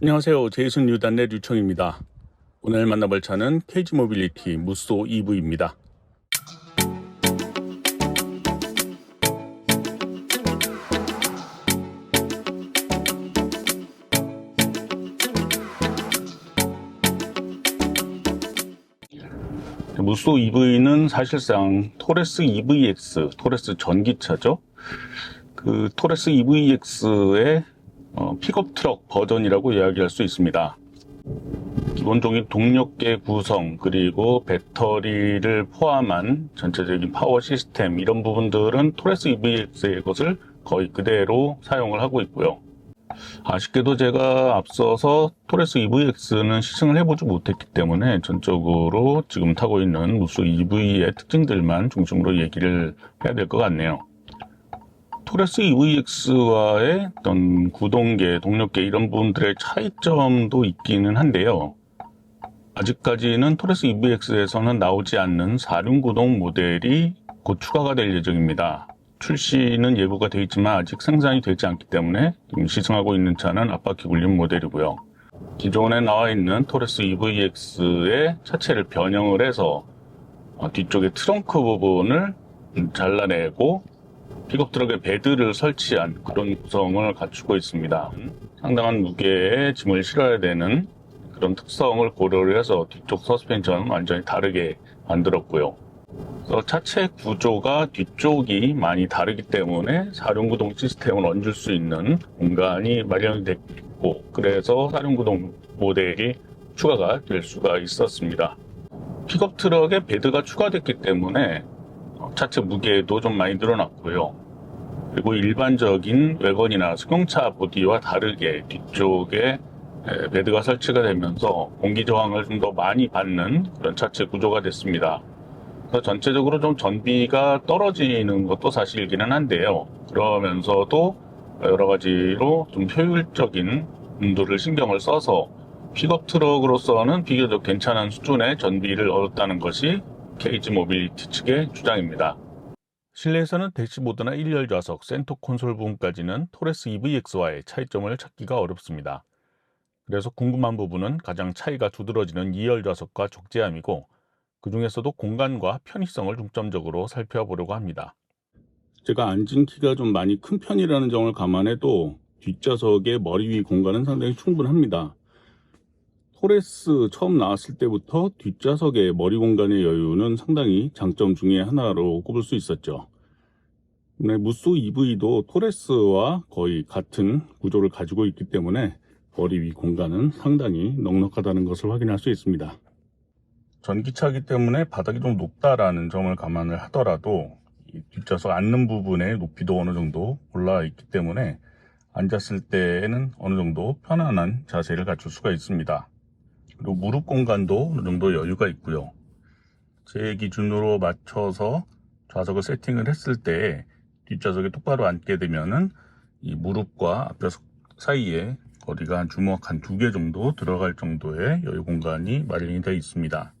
안녕하세요. 제이슨 유단의 류청입니다. 오늘 만나볼 차는 KG 모빌리티 무쏘 EV입니다. 무쏘 EV는 사실상 토레스 EVX, 토레스 전기차죠. 그 토레스 EVX의 어, 픽업 트럭 버전이라고 이야기할 수 있습니다. 기본적인 동력계 구성 그리고 배터리를 포함한 전체적인 파워 시스템 이런 부분들은 토레스 EVX의 것을 거의 그대로 사용을 하고 있고요. 아쉽게도 제가 앞서서 토레스 EVX는 시승을 해보지 못했기 때문에 전적으로 지금 타고 있는 무쏘 EV의 특징들만 중심으로 얘기를 해야 될 것 같네요. 토레스 EVX와의 어떤 구동계, 동력계 이런 부분들의 차이점도 있기는 한데요. 아직까지는 토레스 EVX에서는 나오지 않는 4륜 구동 모델이 곧 추가가 될 예정입니다. 출시는 예고가 되어 있지만 아직 생산이 되지 않기 때문에 시승하고 있는 차는 앞바퀴 굴림 모델이고요. 기존에 나와 있는 토레스 EVX의 차체를 변형을 해서 어, 뒤쪽에 트렁크 부분을 잘라내고 픽업 트럭에 베드를 설치한 그런 구성을 갖추고 있습니다. 상당한 무게의 짐을 실어야 되는 그런 특성을 고려를 해서 뒤쪽 서스펜션은 완전히 다르게 만들었고요. 그래서 차체 구조가 뒤쪽이 많이 다르기 때문에 사륜구동 시스템을 얹을 수 있는 공간이 마련이 됐고 그래서 사륜구동 모델이 추가가 될 수가 있었습니다. 픽업 트럭에 베드가 추가됐기 때문에 차체 무게도 좀 많이 늘어났고요. 그리고 일반적인 외건이나 승용차 보디와 다르게 뒤쪽에 에, 베드가 설치가 되면서 공기 저항을 좀 더 많이 받는 그런 차체 구조가 됐습니다. 그래서 전체적으로 좀 전비가 떨어지는 것도 사실이기는 한데요. 그러면서도 여러 가지로 좀 효율적인 운도를 신경을 써서 픽업 트럭으로서는 비교적 괜찮은 수준의 전비를 얻었다는 것이 KG 모빌리티 측의 주장입니다. 실내에서는 대시보드나 1열 좌석, 센터 콘솔 부분까지는 토레스 EVX와의 차이점을 찾기가 어렵습니다. 그래서 궁금한 부분은 가장 차이가 두드러지는 2열 좌석과 족제함이고 그 중에서도 공간과 편의성을 중점적으로 살펴보려고 합니다. 제가 앉은 키가 좀 많이 큰 편이라는 점을 감안해도 뒷좌석의 머리 위 공간은 상당히 충분합니다. 토레스 처음 나왔을 때부터 뒷좌석의 머리 공간의 여유는 상당히 장점 중의 하나로 꼽을 수 있었죠. 네, 무쏘 EV도 토레스와 거의 같은 구조를 가지고 있기 때문에 머리 위 공간은 상당히 넉넉하다는 것을 확인할 수 있습니다. 전기차이기 때문에 바닥이 좀 높다라는 점을 감안을 하더라도 이 뒷좌석 앉는 부분의 높이도 어느 정도 올라와 있기 때문에 앉았을 때에는 어느 정도 편안한 자세를 갖출 수가 있습니다. 그리고 무릎 공간도 어느 정도 여유가 있고요. 제 기준으로 맞춰서 좌석을 세팅을 했을 때 뒷좌석에 똑바로 앉게 되면은 이 무릎과 앞좌석 사이에 거리가 한 주먹 한 두 개 정도 들어갈 정도의 여유 공간이 마련이 되어 있습니다.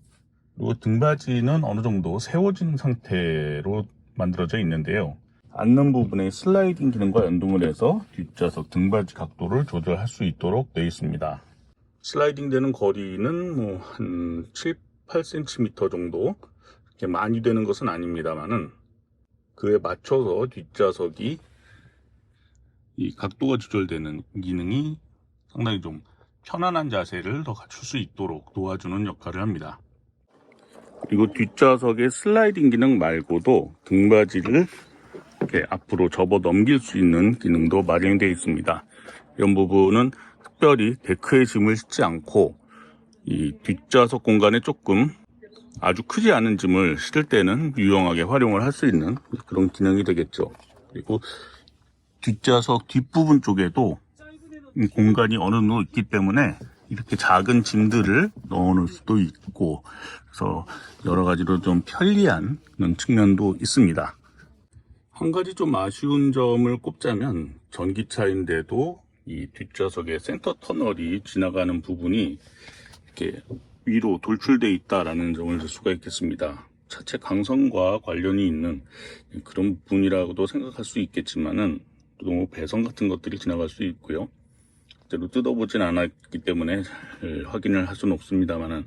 그리고 등받이는 어느 정도 세워진 상태로 만들어져 있는데요. 앉는 부분에 슬라이딩 기능과 연동을 해서 뒷좌석 등받이 각도를 조절할 수 있도록 되어 있습니다. 슬라이딩 되는 거리는 뭐 한 7, 8cm 정도 많이 되는 것은 아닙니다만은 그에 맞춰서 뒷좌석이 이 각도가 조절되는 기능이 상당히 좀 편안한 자세를 더 갖출 수 있도록 도와주는 역할을 합니다. 그리고 뒷좌석의 슬라이딩 기능 말고도 등받이를 이렇게 앞으로 접어 넘길 수 있는 기능도 마련되어 있습니다. 이런 부분은 특별히 데크에 짐을 싣지 않고 이 뒷좌석 공간에 조금 아주 크지 않은 짐을 실을 때는 유용하게 활용을 할 수 있는 그런 기능이 되겠죠. 그리고 뒷좌석 뒷부분 쪽에도 이 공간이 어느 정도 있기 때문에 이렇게 작은 짐들을 넣어 놓을 수도 있고 그래서 여러 가지로 좀 편리한 그런 측면도 있습니다. 한 가지 좀 아쉬운 점을 꼽자면 전기차인데도 이 뒷좌석에 센터 터널이 지나가는 부분이 이렇게 위로 돌출되어 있다라는 점을 들 수가 있겠습니다. 차체 강성과 관련이 있는 그런 부분이라고도 생각할 수 있겠지만은 또 배선 같은 것들이 지나갈 수 있고요. 실제로 뜯어보진 않았기 때문에 잘 확인을 할 수는 없습니다만은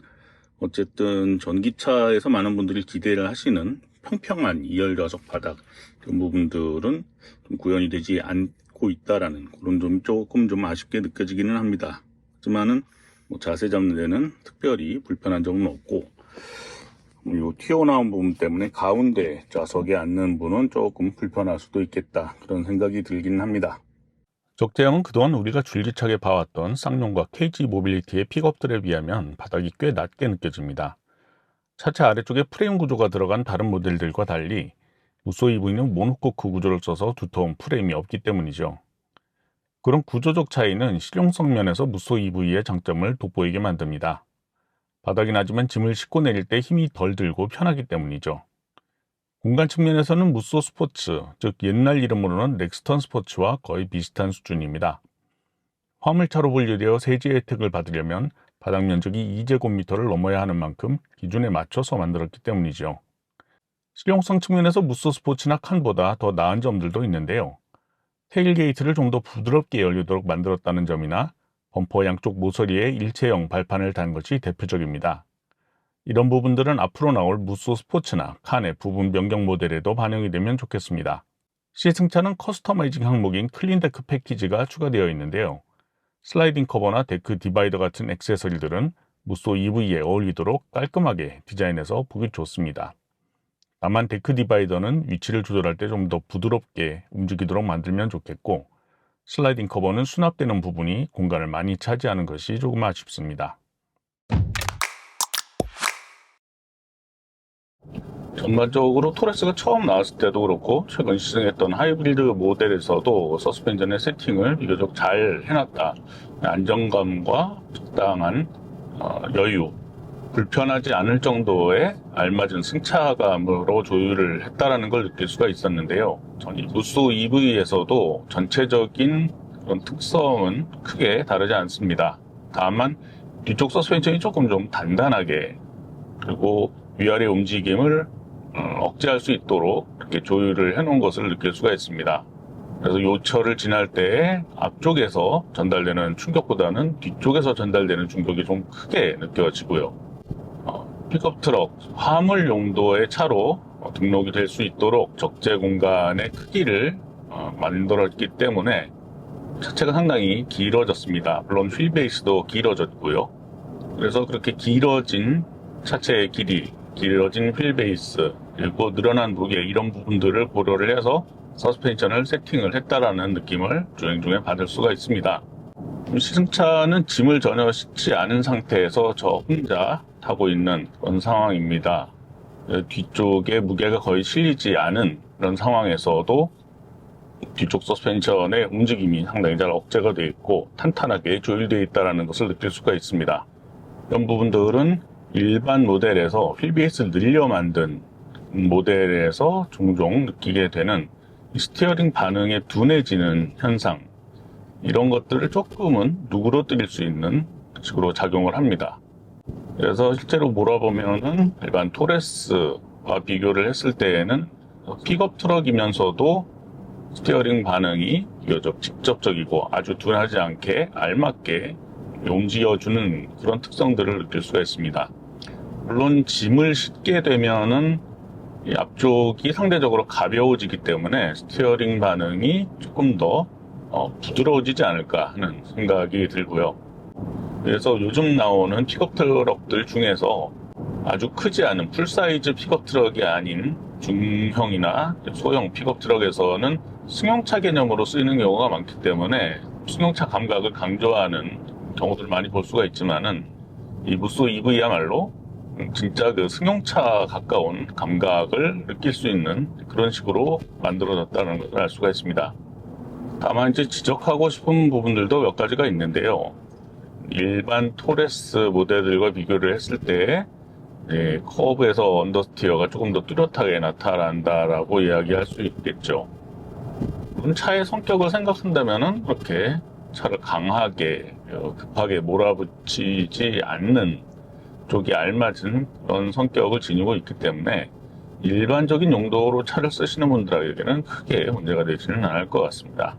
어쨌든 전기차에서 많은 분들이 기대를 하시는 평평한 2열 좌석 바닥 이런 부분들은 좀 구현이 되지 않 고 있다라는 그런 점이 조금 좀 아쉽게 느껴지기는 합니다. 하지만은 뭐 자세 잡는 데는 특별히 불편한 점은 없고 이 튀어나온 부분 때문에 가운데 좌석에 앉는 분은 조금 불편할 수도 있겠다 그런 생각이 들기는 합니다. 적재형은 그동안 우리가 줄기차게 봐왔던 쌍용과 KG 모빌리티의 픽업들에 비하면 바닥이 꽤 낮게 느껴집니다. 차체 아래쪽에 프레임 구조가 들어간 다른 모델들과 달리 무쏘 EV는 모노코크 구조를 써서 두터운 프레임이 없기 때문이죠. 그런 구조적 차이는 실용성 면에서 무쏘 EV의 장점을 돋보이게 만듭니다. 바닥이 낮으면 짐을 싣고 내릴 때 힘이 덜 들고 편하기 때문이죠. 공간 측면에서는 무쏘 스포츠, 즉 옛날 이름으로는 렉스턴 스포츠와 거의 비슷한 수준입니다. 화물차로 분류되어 세제 혜택을 받으려면 바닥 면적이 2제곱미터를 넘어야 하는 만큼 기준에 맞춰서 만들었기 때문이죠. 실용성 측면에서 무쏘 스포츠나 칸보다 더 나은 점들도 있는데요. 테일게이트를 좀 더 부드럽게 열리도록 만들었다는 점이나 범퍼 양쪽 모서리에 일체형 발판을 단 것이 대표적입니다. 이런 부분들은 앞으로 나올 무쏘 스포츠나 칸의 부분 변경 모델에도 반영이 되면 좋겠습니다. 시승차는 커스터마이징 항목인 클린데크 패키지가 추가되어 있는데요. 슬라이딩 커버나 데크 디바이더 같은 액세서리들은 무쏘 EV에 어울리도록 깔끔하게 디자인해서 보기 좋습니다. 다만 데크 디바이더는 위치를 조절할 때 좀 더 부드럽게 움직이도록 만들면 좋겠고 슬라이딩 커버는 수납되는 부분이 공간을 많이 차지하는 것이 조금 아쉽습니다. 전반적으로 토레스가 처음 나왔을 때도 그렇고 최근 시승했던 하이브리드 모델에서도 서스펜션의 세팅을 비교적 잘 해놨다. 안정감과 적당한 어, 여유, 불편하지 않을 정도의 알맞은 승차감으로 조율을 했다라는 걸 느낄 수가 있었는데요. 이 무쏘 EV에서도 전체적인 그런 특성은 크게 다르지 않습니다. 다만 뒤쪽 서스펜션이 조금 좀 단단하게 그리고 위아래 움직임을 어, 억제할 수 있도록 이렇게 조율을 해놓은 것을 느낄 수가 있습니다. 그래서 요철을 지날 때 앞쪽에서 전달되는 충격보다는 뒤쪽에서 전달되는 충격이 좀 크게 느껴지고요. 어, 픽업 트럭 화물 용도의 차로 어, 등록이 될 수 있도록 적재 공간의 크기를 어, 만들었기 때문에 차체가 상당히 길어졌습니다. 물론 휠 베이스도 길어졌고요. 그래서 그렇게 길어진 차체의 길이, 길어진 휠 베이스, 그리고 늘어난 무게 이런 부분들을 고려를 해서 서스펜션을 세팅을 했다라는 느낌을 주행 중에 받을 수가 있습니다. 시승차는 짐을 전혀 싣지 않은 상태에서 저 혼자 타고 있는 그런 상황입니다. 뒤쪽에 무게가 거의 실리지 않은 그런 상황에서도 뒤쪽 서스펜션의 움직임이 상당히 잘 억제가 되어 있고 탄탄하게 조율되어 있다는 것을 느낄 수가 있습니다. 이런 부분들은 일반 모델에서 휠베이스를 늘려 만든 모델에서 종종 느끼게 되는 스티어링 반응에 둔해지는 현상 이런 것들을 조금은 누그러뜨릴 수 있는 식으로 작용을 합니다. 그래서 실제로 몰아보면은 일반 토레스와 비교를 했을 때에는 픽업 트럭이면서도 스티어링 반응이 비교적 직접적이고 아주 둔하지 않게 알맞게 움직여주는 그런 특성들을 느낄 수가 있습니다. 물론 짐을 싣게 되면은 앞쪽이 상대적으로 가벼워지기 때문에 스티어링 반응이 조금 더 어, 부드러워지지 않을까 하는 생각이 들고요. 그래서 요즘 나오는 픽업 트럭들 중에서 아주 크지 않은 풀사이즈 픽업 트럭이 아닌 중형이나 소형 픽업 트럭에서는 승용차 개념으로 쓰이는 경우가 많기 때문에 승용차 감각을 강조하는 경우들 많이 볼 수가 있지만은 이 무쏘 EV야말로 진짜 그 승용차 가까운 감각을 느낄 수 있는 그런 식으로 만들어졌다는 것을 알 수가 있습니다. 다만 이제 지적하고 싶은 부분들도 몇 가지가 있는데요. 일반 토레스 모델들과 비교를 했을 때 예, 커브에서 언더스티어가 조금 더 뚜렷하게 나타난다라고 이야기할 수 있겠죠. 물론 차의 성격을 생각한다면은 그렇게 차를 강하게 어, 급하게 몰아붙이지 않는 쪽이 알맞은 그런 성격을 지니고 있기 때문에 일반적인 용도로 차를 쓰시는 분들에게는 크게 문제가 되지는 않을 것 같습니다.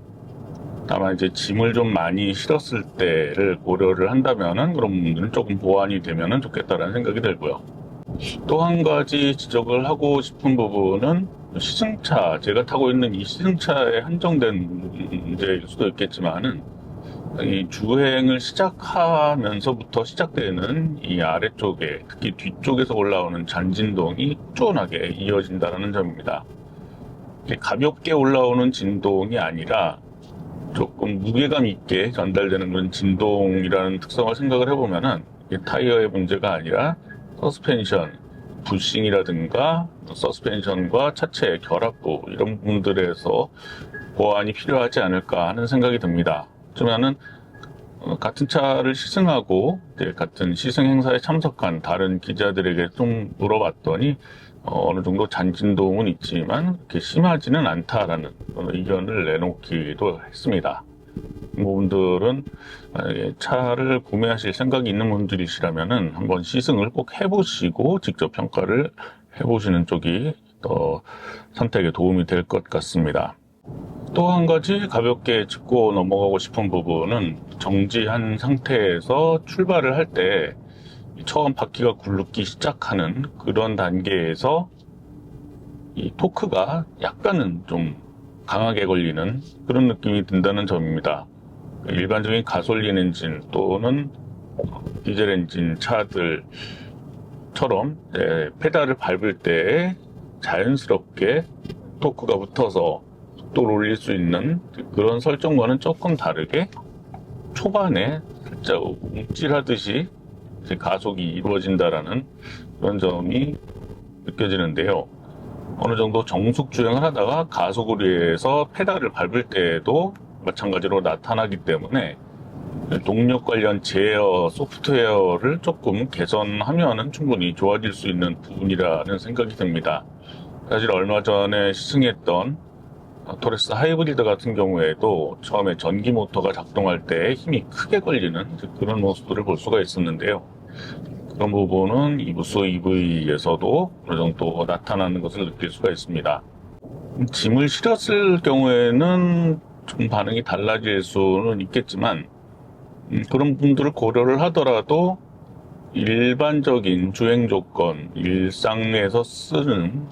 다만 이제 짐을 좀 많이 실었을 때를 고려를 한다면은 그런 부분들은 조금 보완이 되면은 좋겠다라는 생각이 들고요. 또 한 가지 지적을 하고 싶은 부분은 시승차, 제가 타고 있는 이 시승차에 한정된 문제일 수도 있겠지만은 이 주행을 시작하면서부터 시작되는 이 아래쪽에 특히 뒤쪽에서 올라오는 잔진동이 꾸준하게 이어진다는 점입니다. 가볍게 올라오는 진동이 아니라 조금 무게감 있게 전달되는 그런 진동이라는 특성을 생각을 해보면은 이게 타이어의 문제가 아니라 서스펜션, 부싱이라든가 서스펜션과 차체의 결합부 이런 부분들에서 보완이 필요하지 않을까 하는 생각이 듭니다. 그러면은 어, 같은 차를 시승하고 같은 시승 행사에 참석한 다른 기자들에게 좀 물어봤더니 어, 느 정도 잔진동은 있지만 그렇게 심하지는 않다라는 의견을 내놓기도 했습니다. 이 부분들은 만약에 차를 구매하실 생각이 있는 분들이시라면은 한번 시승을 꼭 해보시고 직접 평가를 해보시는 쪽이 더 선택에 도움이 될 것 같습니다. 또 한 가지 가볍게 짚고 넘어가고 싶은 부분은 정지한 상태에서 출발을 할 때 처음 바퀴가 굴르기 시작하는 그런 단계에서 이 토크가 약간은 좀 강하게 걸리는 그런 느낌이 든다는 점입니다. 일반적인 가솔린 엔진 또는 디젤 엔진 차들처럼 네, 페달을 밟을 때 자연스럽게 토크가 붙어서 속도를 올릴 수 있는 그런 설정과는 조금 다르게 초반에 살짝 움찔하듯이 가속이 이루어진다라는 그런 점이 느껴지는데요. 어느 정도 정숙 주행을 하다가 가속을 위해서 페달을 밟을 때에도 마찬가지로 나타나기 때문에 동력 관련 제어 소프트웨어를 조금 개선하면은 충분히 좋아질 수 있는 부분이라는 생각이 듭니다. 사실 얼마 전에 시승했던 토레스 하이브리드 같은 경우에도 처음에 전기 모터가 작동할 때 힘이 크게 걸리는 그런 모습들을 볼 수가 있었는데요. 그런 부분은 이부스 EV에서도 어느 정도 나타나는 것을 느낄 수가 있습니다. 짐을 실었을 경우에는 좀 반응이 달라질 수는 있겠지만 음, 그런 분들을 고려를 하더라도 일반적인 주행 조건, 일상에서 쓰는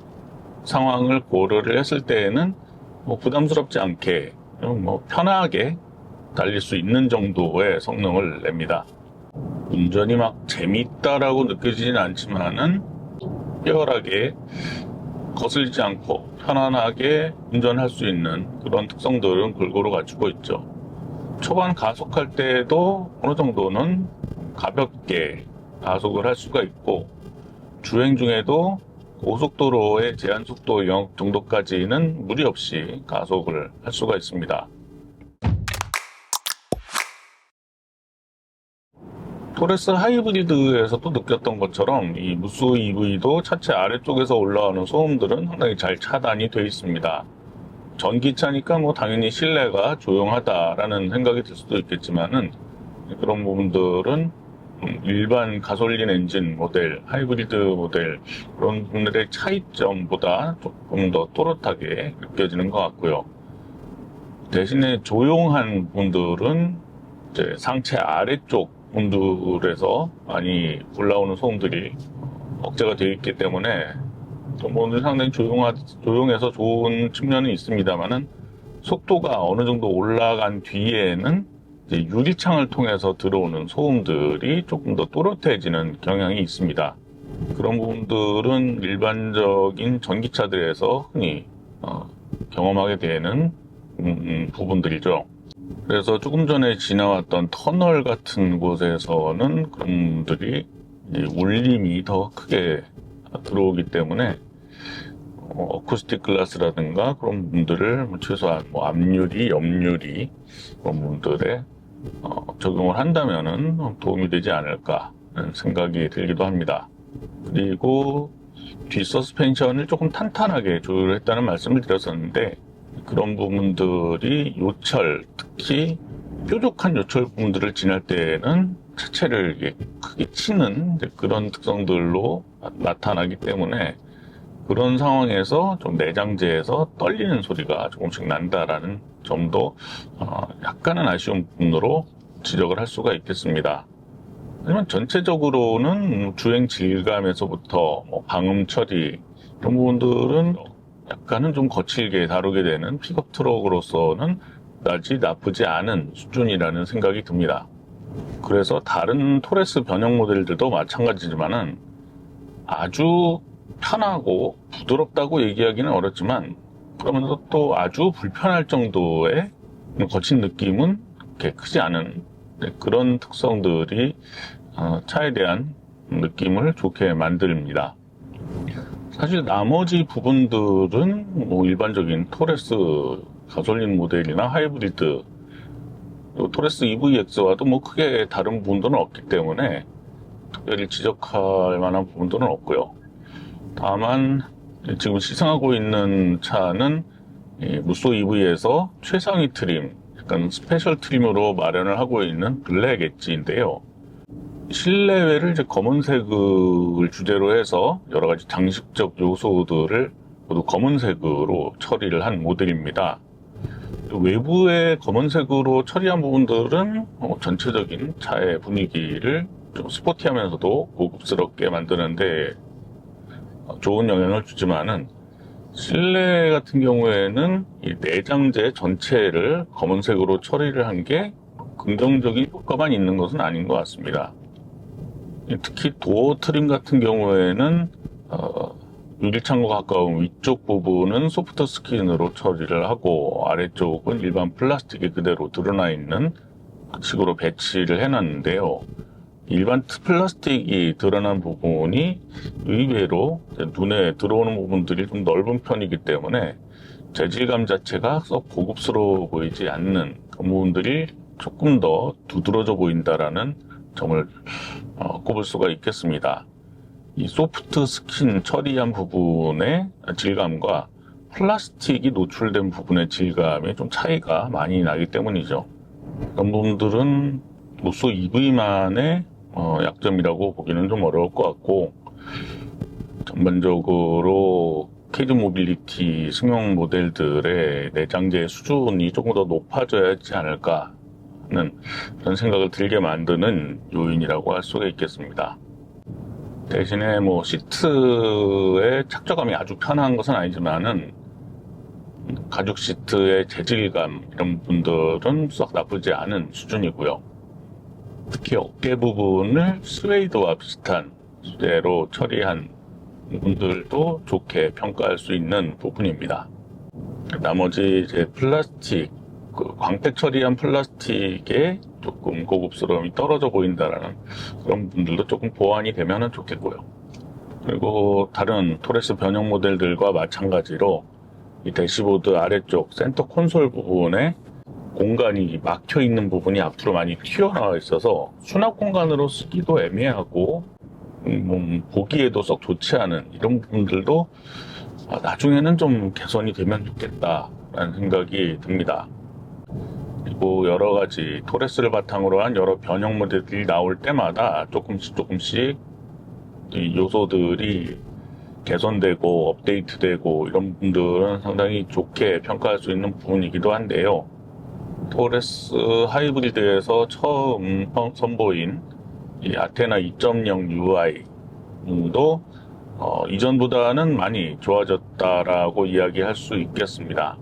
상황을 고려를 했을 때에는 뭐 부담스럽지 않게 뭐 편하게 달릴 수 있는 정도의 성능을 냅니다. 운전이 막 재밌다라고 느껴지진 않지만은 특별하게 거슬리지 않고 편안하게 운전할 수 있는 그런 특성들은 골고루 갖추고 있죠. 초반 가속할 때도 어느 정도는 가볍게 가속을 할 수가 있고 주행 중에도 고속도로의 제한 속도 영역 정도까지는 무리 없이 가속을 할 수가 있습니다. 토레스 하이브리드에서도 느꼈던 것처럼 이 무스 EV도 차체 아래쪽에서 올라오는 소음들은 상당히 잘 차단이 되어 있습니다. 전기차니까 뭐 당연히 실내가 조용하다라는 생각이 들 수도 있겠지만은 그런 부분들은 일반 가솔린 엔진 모델, 하이브리드 모델 그런 분들의 차이점보다 조금 더 또렷하게 느껴지는 것 같고요. 대신에 조용한 분들은 상체 아래쪽 분들에서 많이 올라오는 소음들이 억제가 되어 있기 때문에 오늘 상당히 조용하, 조용해서 좋은 측면은 있습니다만은 속도가 어느 정도 올라간 뒤에는 유리창을 통해서 들어오는 소음들이 조금 더 또렷해지는 경향이 있습니다. 그런 부분들은 일반적인 전기차들에서 흔히 어, 경험하게 되는 음, 음, 부분들이죠. 그래서 조금 전에 지나왔던 터널 같은 곳에서는 그런 분들이 울림이 더 크게 들어오기 때문에 어, 쿠스틱 글라스라든가 그런 분들을 뭐 최소한 뭐 앞유리, 옆유리 그런 분들에 어, 적용을 한다면은 도움이 되지 않을까 생각이 들기도 합니다. 그리고 뒷 서스펜션을 조금 탄탄하게 조율했다는 말씀을 드렸었는데 그런 부분들이 요철, 특히 뾰족한 요철 부분들을 지날 때에는 차체를 크게 치는 그런 특성들로 나타나기 때문에 그런 상황에서 좀 내장재에서 떨리는 소리가 조금씩 난다라는 점도 어, 약간은 아쉬운 부분으로 지적을 할 수가 있겠습니다. 하지만 전체적으로는 주행 질감에서부터 뭐 방음 처리 이런 부분들은 약간은 좀 거칠게 다루게 되는 픽업 트럭으로서는 그다지 나쁘지 않은 수준이라는 생각이 듭니다. 그래서 다른 토레스 변형 모델들도 마찬가지지만은 아주 편하고 부드럽다고 얘기하기는 어렵지만 그러면서 또 아주 불편할 정도의 거친 느낌은 크지 않은 네, 그런 특성들이 어, 차에 대한 느낌을 좋게 만듭니다. 사실 나머지 부분들은 뭐 일반적인 토레스 가솔린 모델이나 하이브리드 또 토레스 EVX와도 뭐 크게 다른 부분들은 없기 때문에 특별히 지적할 만한 부분들은 없고요. 다만 지금 시승하고 있는 차는 이 무쏘 EV에서 최상위 트림, 약간 스페셜 트림으로 마련을 하고 있는 블랙 엣지인데요. 실내외를 이제 검은색을 주제로 해서 여러 가지 장식적 요소들을 모두 검은색으로 처리를 한 모델입니다. 외부의 검은색으로 처리한 부분들은 어, 전체적인 차의 분위기를 좀 스포티하면서도 고급스럽게 만드는데 어, 좋은 영향을 주지만은 실내 같은 경우에는 이 내장재 전체를 검은색으로 처리를 한 게 긍정적인 효과만 있는 것은 아닌 것 같습니다. 특히 도어 트림 같은 경우에는 어, 유리창과 가까운 위쪽 부분은 소프트 스킨으로 처리를 하고 아래쪽은 일반 플라스틱이 그대로 드러나 있는 식으로 배치를 해놨는데요. 일반 플라스틱이 드러난 부분이 의외로 눈에 들어오는 부분들이 좀 넓은 편이기 때문에 재질감 자체가 썩 고급스러워 보이지 않는 그 부분들이 조금 더 두드러져 보인다라는 점을 어, 꼽을 수가 있겠습니다. 이 소프트 스킨 처리한 부분의 질감과 플라스틱이 노출된 부분의 질감이 좀 차이가 많이 나기 때문이죠. 그런 부분들은 무쏘 EV만의 어, 약점이라고 보기는 좀 어려울 것 같고 전반적으로 케이즈 모빌리티 승용 모델들의 내장재 수준이 조금 더 높아져야 하지 않을까 하는 그런 생각을 들게 만드는 요인이라고 할 수가 있겠습니다. 대신에 뭐 시트의 착좌감이 아주 편한 것은 아니지만은 가죽 시트의 재질감 이런 부분들은 썩 나쁘지 않은 수준이고요. 특히 어깨 부분을 스웨이드와 비슷한 소재로 처리한 부분들도 좋게 평가할 수 있는 부분입니다. 나머지 이제 플라스틱, 그 광택 처리한 플라스틱에 조금 고급스러움이 떨어져 보인다라는 그런 분들도 조금 보완이 되면 좋겠고요. 그리고 다른 토레스 변형 모델들과 마찬가지로 이 대시보드 아래쪽 센터 콘솔 부분에 공간이 막혀 있는 부분이 앞으로 많이 튀어나와 있어서 수납 공간으로 쓰기도 애매하고 음, 뭐 보기에도 썩 좋지 않은 이런 부분들도 아, 나중에는 좀 개선이 되면 좋겠다라는 생각이 듭니다. 그리고 여러 가지 토레스를 바탕으로 한 여러 변형 모델들이 나올 때마다 조금씩 조금씩 이 요소들이 개선되고 업데이트되고 이런 부분들은 상당히 좋게 평가할 수 있는 부분이기도 한데요. 토레스 하이브리드에서 처음 선보인 이 아테나 2.0 UI도 어, 이전보다는 많이 좋아졌다라고 이야기할 수 있겠습니다.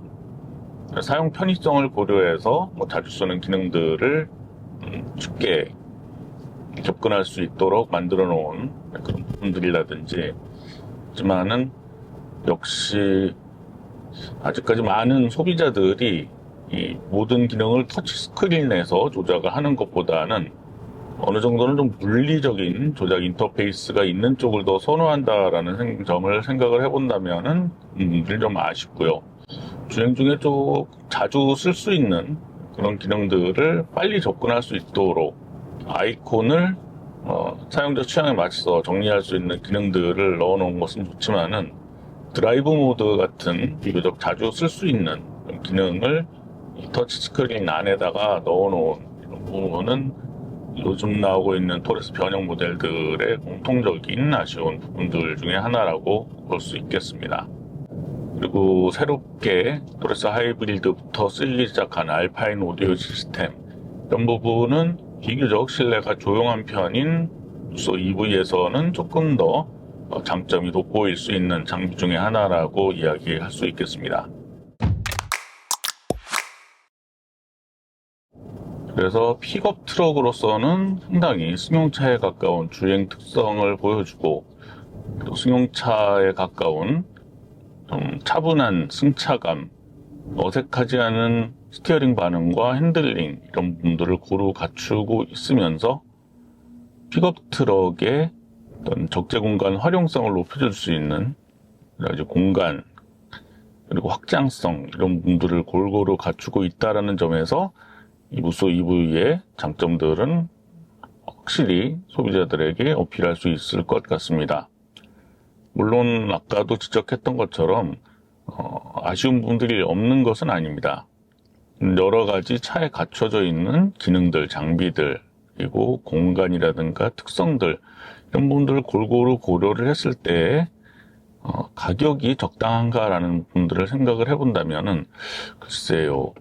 사용 편의성을 고려해서 뭐 자주 쓰는 기능들을 음, 쉽게 접근할 수 있도록 만들어 놓은 그런 부분들이라든지 하지만은 역시 아직까지 많은 소비자들이 이 모든 기능을 터치 스크린에서 조작을 하는 것보다는 어느 정도는 좀 물리적인 조작 인터페이스가 있는 쪽을 더 선호한다라는 점을 생각을 해본다면은 음, 좀 아쉽고요. 주행 중에 좀 자주 쓸 수 있는 그런 기능들을 빨리 접근할 수 있도록 아이콘을 어, 사용자 취향에 맞춰서 정리할 수 있는 기능들을 넣어 놓은 것은 좋지만은 드라이브 모드 같은 비교적 자주 쓸 수 있는 기능을 터치 스크린 안에다가 넣어 놓은 부분은 요즘 나오고 있는 토레스 변형 모델들의 공통적인 아쉬운 부분들 중에 하나라고 볼 수 있겠습니다. 그리고 새롭게 토레스 하이브리드부터 쓰이기 시작한 알파인 오디오 시스템 이런 부분은 비교적 신뢰가 조용한 편인 소 EV에서는 조금 더 어, 장점이 돋보일 수 있는 장비 중에 하나라고 이야기할 수 있겠습니다. 그래서 픽업 트럭으로서는 상당히 승용차에 가까운 주행 특성을 보여주고 또 승용차에 가까운 좀 차분한 승차감, 어색하지 않은 스티어링 반응과 핸들링 이런 부분들을 고루 갖추고 있으면서 픽업 트럭의 어떤 적재 공간 활용성을 높여줄 수 있는 여러 가지 공간 그리고 확장성 이런 부분들을 골고루 갖추고 있다라는 점에서 이 무소 EV의 장점들은 확실히 소비자들에게 어필할 수 있을 것 같습니다. 물론 아까도 지적했던 것처럼 어, 아쉬운 부분들이 없는 것은 아닙니다. 여러 가지 차에 갖춰져 있는 기능들, 장비들, 그리고 공간이라든가 특성들 이런 부분들을 골고루 고려를 했을 때 어, 가격이 적당한가라는 부분들을 생각을 해본다면은 글쎄요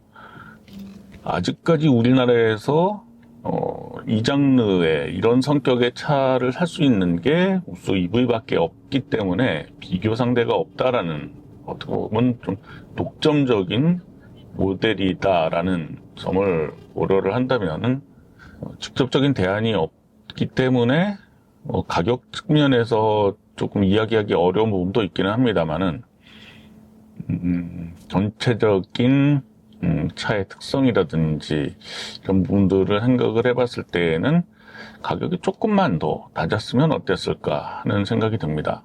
아직까지 우리나라에서 어, 이 장르의 이런 성격의 차를 살 수 있는 게 우수 EV밖에 없기 때문에 비교 상대가 없다라는 어떻게 보면 좀 독점적인 모델이다라는 점을 고려를 한다면은 어, 직접적인 대안이 없기 때문에 어, 가격 측면에서 조금 이야기하기 어려운 부분도 있기는 합니다만은 음, 전체적인 음, 차의 특성이라든지 이런 부분들을 생각을 해봤을 때에는 가격이 조금만 더 낮았으면 어땠을까 하는 생각이 듭니다.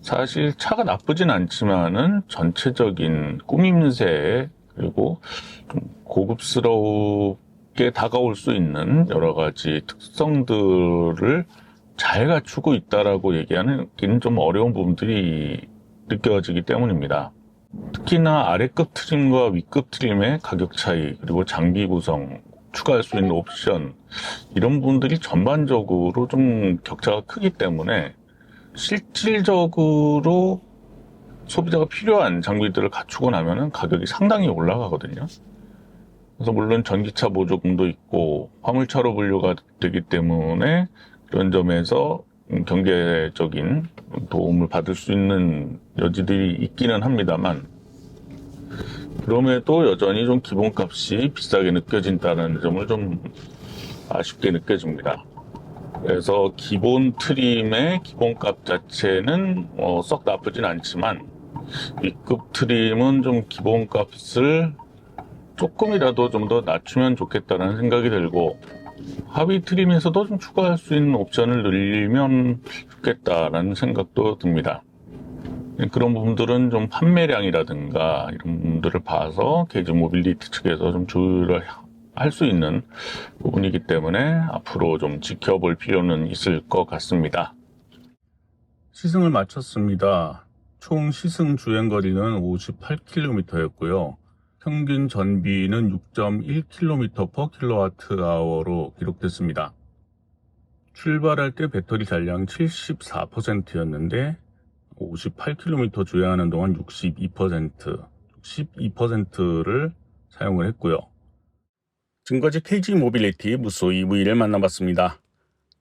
사실 차가 나쁘진 않지만은 전체적인 꾸밈새 그리고 좀 고급스럽게 다가올 수 있는 여러 가지 특성들을 잘 갖추고 있다라고 얘기하기는 좀 어려운 부분들이 느껴지기 때문입니다. 특히나 아래급 트림과 위급 트림의 가격 차이, 그리고 장비 구성, 추가할 수 있는 옵션, 이런 부분들이 전반적으로 좀 격차가 크기 때문에 실질적으로 소비자가 필요한 장비들을 갖추고 나면은 가격이 상당히 올라가거든요. 그래서 물론 전기차 보조금도 있고 화물차로 분류가 되기 때문에 그런 점에서 경제적인 도움을 받을 수 있는 여지들이 있기는 합니다만 그럼에도 여전히 좀 기본값이 비싸게 느껴진다는 점을 좀 아쉽게 느껴집니다. 그래서 기본 트림의 기본값 자체는 어, 썩 나쁘진 않지만 위급 트림은 좀 기본값을 조금이라도 좀 더 낮추면 좋겠다는 생각이 들고 하위 트림에서도 좀 추가할 수 있는 옵션을 늘리면 좋겠다라는 생각도 듭니다. 그런 부분들은 좀 판매량이라든가 이런 부분들을 봐서 게이지 모빌리티 측에서 좀 조율을 할 수 있는 부분이기 때문에 앞으로 좀 지켜볼 필요는 있을 것 같습니다. 시승을 마쳤습니다. 총 시승 주행 거리는 58km였고요. 평균 전비는 6.1km per kWh로 기록됐습니다. 출발할 때 배터리 잔량 74%였는데 58km 주행하는 동안 62%, 62%를 사용을 했고요. 지금까지 KG 모빌리티 무소 EV를 만나봤습니다.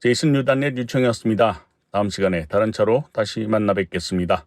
제이슨 뉴단넷 유청이었습니다. 다음 시간에 다른 차로 다시 만나 뵙겠습니다.